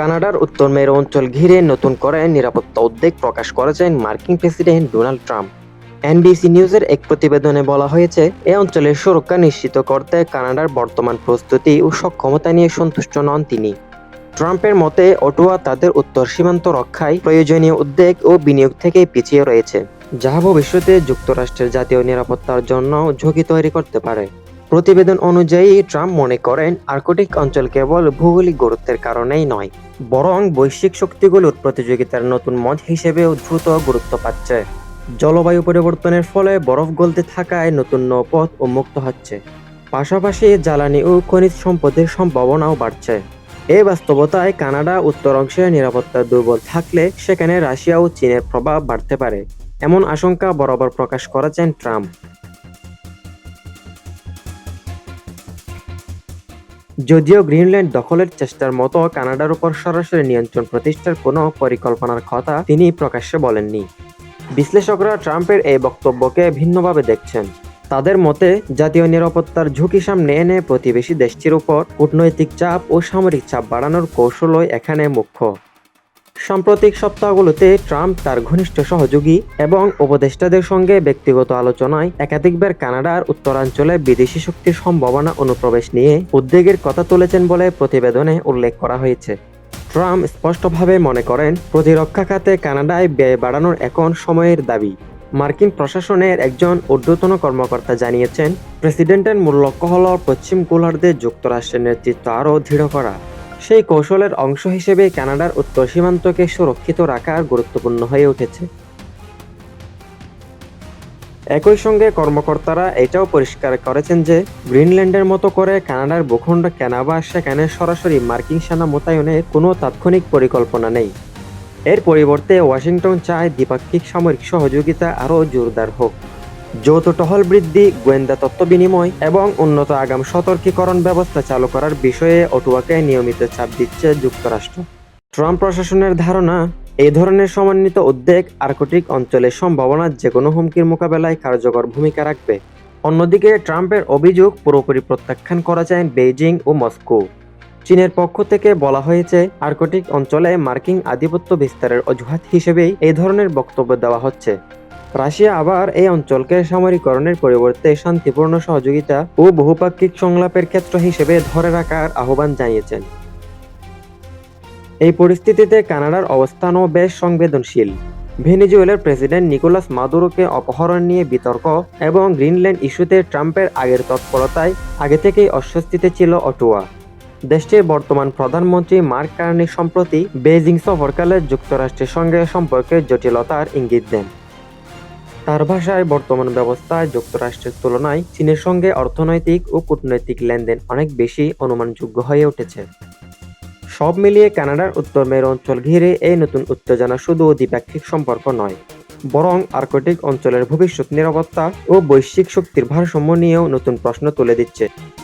কানাডার উত্তর মেরু অঞ্চল ঘিরে নতুন করে নিরাপত্তা উদ্বেগ প্রকাশ করেছেন মার্কিন প্রেসিডেন্ট ডোনাল্ড ট্রাম্প। এনবিসি নিউজের এক প্রতিবেদনে বলা হয়েছে, এ অঞ্চলের সুরক্ষা নিশ্চিত করতে কানাডার বর্তমান প্রস্তুতি ও সক্ষমতা নিয়ে সন্তুষ্ট নন তিনি। ট্রাম্পের মতে, অটোয়া তাদের উত্তর সীমান্ত রক্ষায় প্রয়োজনীয় উদ্বেগ ও বিনিয়োগ থেকে পিছিয়ে রয়েছে, যা ভবিষ্যতে যুক্তরাষ্ট্রের জাতীয় নিরাপত্তার জন্য ঝুঁকি তৈরি করতে পারে। প্রতিবেদন অনুযায়ী, ট্রাম্প মনে করেন, আর্কটিক অঞ্চল কেবল ভৌগোলিক গুরুত্বের কারণেই নয়, বরং বৈশ্বিক শক্তিগুলোর প্রতিযোগিতার নতুন মঞ্চ হিসেবেও দ্রুত গুরুত্ব পাচ্ছে। জলবায়ু পরিবর্তনের ফলে বরফ গলতে থাকায় নতুন নৌপথ উন্মুক্ত হচ্ছে। পাশাপাশি জ্বালানি ও খনিজ সম্পদের সম্ভাবনাও বাড়ছে। এই বাস্তবতায় কানাডা উত্তর অংশে নিরাপত্তা দুর্বল থাকলে সেখানে রাশিয়া ও চীনের প্রভাব বাড়তে পারে, এমন আশঙ্কা বরাবর প্রকাশ করেছেন ট্রাম্প। যদিও গ্রিনল্যান্ড দখলের চেষ্টার মতো কানাডার উপর সরাসরি নিয়ন্ত্রণ প্রতিষ্ঠার কোনো পরিকল্পনার কথা তিনি প্রকাশ্যে বলেননি। বিশ্লেষকরা ট্রাম্পের এই বক্তব্যকে ভিন্নভাবে দেখছেন। তাদের মতে, জাতীয় নিরাপত্তার ঝুঁকি সামনে এনে প্রতিবেশী দেশটির উপর কূটনৈতিক চাপ ও সামরিক চাপ বাড়ানোর কৌশলই এখানে মুখ্য। সাম্প্রতিক সপ্তাহগুলোতে ট্রাম্প তার ঘনিষ্ঠ সহযোগী এবং উপদেষ্টাদের সঙ্গে ব্যক্তিগত আলোচনায় একাধিকবার কানাডার উত্তরাঞ্চলে বিদেশি শক্তির সম্ভাবনা অনুপ্রবেশ নিয়ে উদ্বেগের কথা তুলেছেন বলে প্রতিবেদনে উল্লেখ করা হয়েছে। ট্রাম্প স্পষ্টভাবে মনে করেন, প্রতিরক্ষা খাতে কানাডায় ব্যয় বাড়ানোর এখন সময়ের দাবি। মার্কিন প্রশাসনের একজন ঊর্ধ্বতন কর্মকর্তা জানিয়েছেন, প্রেসিডেন্টের মূল লক্ষ্য হল পশ্চিম গোলার্ধে যুক্তরাষ্ট্রের নেতৃত্ব আরও দৃঢ় করা। সেই কৌশলের অংশ হিসেবে কানাডার উত্তর সীমান্তকে সুরক্ষিত রাখা গুরুত্বপূর্ণ হয়ে উঠেছে। একই সঙ্গে কর্মকর্তারা এটাও পরিষ্কার করেছেন যে, গ্রিনল্যান্ডের মতো করে কানাডার ভূখণ্ড কেনা বা সেখানে সরাসরি মার্কিন সেনা মোতায়েনের কোনো তাৎক্ষণিক পরিকল্পনা নেই। এর পরিবর্তে ওয়াশিংটন চায় দ্বিপাক্ষিক সামরিক সহযোগিতা আরও জোরদার হোক। যৌথ টহল বৃদ্ধি, গোয়েন্দা তথ্য বিনিময় এবং উন্নত আগাম সতর্কীকরণ ব্যবস্থা চালু করার বিষয়ে অটুয়াকে নিয়মিত চাপ দিচ্ছে যুক্তরাষ্ট্র। ট্রাম্প প্রশাসনের ধারণা এই ধরনের সমন্বিত উদ্বেগ আর্কটিক অঞ্চলের সম্ভাবনা যে কোনো হুমকির মোকাবেলায় কার্যকর ভূমিকা রাখবে। অন্যদিকে, ট্রাম্পের অভিযোগ পুরোপুরি প্রত্যাখ্যান করা যায় বেইজিং ও মস্কো। চীনের পক্ষ থেকে বলা হয়েছে, আর্কটিক অঞ্চলে মার্কিন আধিপত্য বিস্তারের অজুহাত হিসেবেই এই ধরনের বক্তব্য দেওয়া হচ্ছে। রাশিয়া আবার এই অঞ্চলকে সামরিকরণের পরিবর্তে শান্তিপূর্ণ সহযোগিতা ও বহুপাক্ষিক সংলাপের ক্ষেত্র হিসেবে ধরে রাখার আহ্বান জানিয়েছেন। এই পরিস্থিতিতে কানাডার অবস্থানও বেশ সংবেদনশীল। ভেনিজুয়েলার প্রেসিডেন্ট নিকোলাস মাদুরোকে অপহরণ নিয়ে বিতর্ক এবং গ্রিনল্যান্ড ইস্যুতে ট্রাম্পের আগের তৎপরতায় আগে থেকেই অস্বস্তিতে ছিল অটোয়া। দেশটির বর্তমান প্রধানমন্ত্রী মার্ক কার্নি সম্প্রতি বেজিং সফরকালে যুক্তরাষ্ট্রের সঙ্গে সম্পর্কে জটিলতার ইঙ্গিত দেন। তার ভাষায় বর্তমান ব্যবস্থায় যুক্তরাষ্ট্রের তুলনায় চীনের সঙ্গে অর্থনৈতিক ও কূটনৈতিক লেনদেন অনেক বেশি অনুমানযোগ্য হয়ে উঠেছে। সব মিলিয়ে কানাডার উত্তর মেরু অঞ্চল ঘিরে এই নতুন উত্তেজনা শুধু দ্বিপাক্ষিক সম্পর্ক নয়, বরং আর্কটিক অঞ্চলের ভবিষ্যৎ নিরাপত্তা ও বৈশ্বিক শক্তির ভারসাম্য নিয়েও নতুন প্রশ্ন তুলে দিচ্ছে।